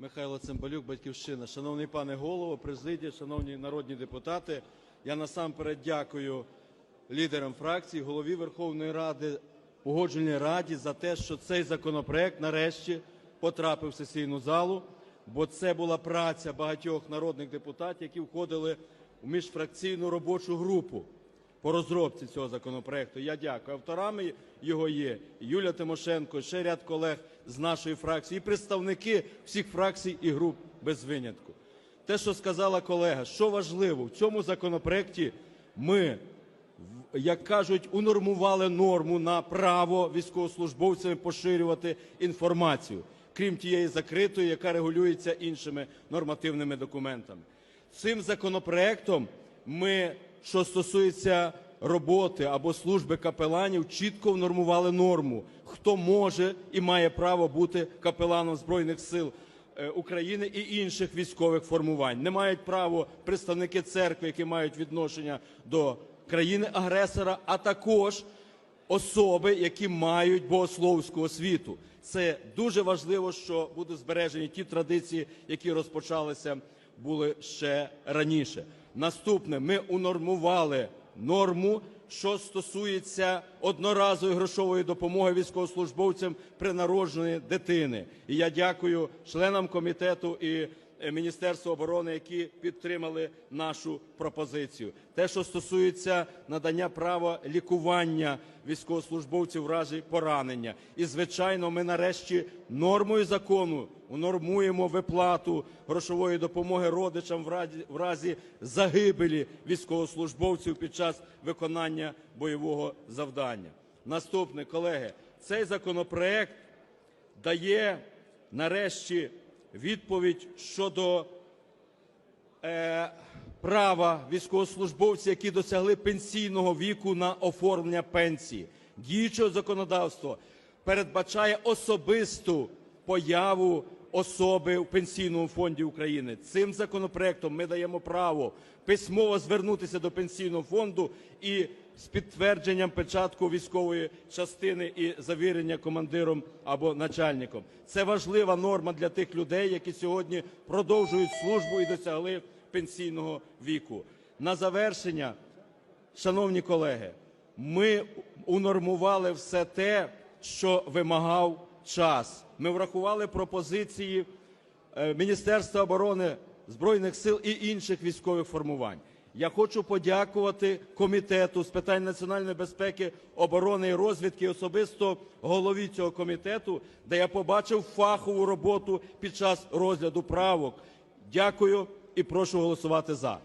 Михайло Цимбалюк, Батьківщина. Шановний пане голово, президія, шановні народні депутати, я насамперед дякую лідерам фракцій, голові Верховної Ради, Погоджувальній Раді за те, що цей законопроект нарешті потрапив в сесійну залу, бо це була праця багатьох народних депутатів, які входили в міжфракційну робочу групу по розробці цього законопроекту. Я дякую. Авторами його є Юлія Тимошенко, ще ряд колег з нашої фракції, і представники всіх фракцій і груп без винятку. Те, що сказала колега, що важливо, в цьому законопроекті ми, як кажуть, унормували норму на право військовослужбовцям поширювати інформацію, крім тієї закритої, яка регулюється іншими нормативними документами. Цим законопроектом ми, що стосується роботи або служби капеланів, чітко внормували норму, хто може і має право бути капеланом Збройних сил е, України і інших військових формувань. Не мають право представники церкви, які мають відношення до країни-агресора, а також особи, які мають богословську освіту. Це дуже важливо, що будуть збережені ті традиції, які розпочалися були ще раніше. Наступне, ми унормували норму, що стосується одноразової грошової допомоги військовослужбовцям при народженні дитини. І я дякую членам комітету і е, Міністерству оборони, які підтримали нашу пропозицію. Те, що стосується надання права лікування військовослужбовців в разі поранення. І, звичайно, ми нарешті нормою закону унормуємо виплату грошової допомоги родичам в разі загибелі військовослужбовців під час виконання бойового завдання. Наступне, колеги, цей законопроект дає нарешті відповідь щодо е, права військовослужбовців, які досягли пенсійного віку на оформлення пенсії. Діючого законодавства передбачає особисту появу особи в Пенсійному фонді України. Цим законопроектом ми даємо право письмово звернутися до Пенсійного фонду і з підтвердженням печатку військової частини і завірення командиром або начальником. Це важлива норма для тих людей, які сьогодні продовжують службу і досягли пенсійного віку. На завершення, шановні колеги, ми унормували все те, що вимагав час. Ми врахували пропозиції е, Міністерства оборони, Збройних сил і інших військових формувань. Я хочу подякувати Комітету з питань національної безпеки, оборони і розвідки, особисто голові цього комітету, де я побачив фахову роботу під час розгляду правок. Дякую і прошу голосувати за.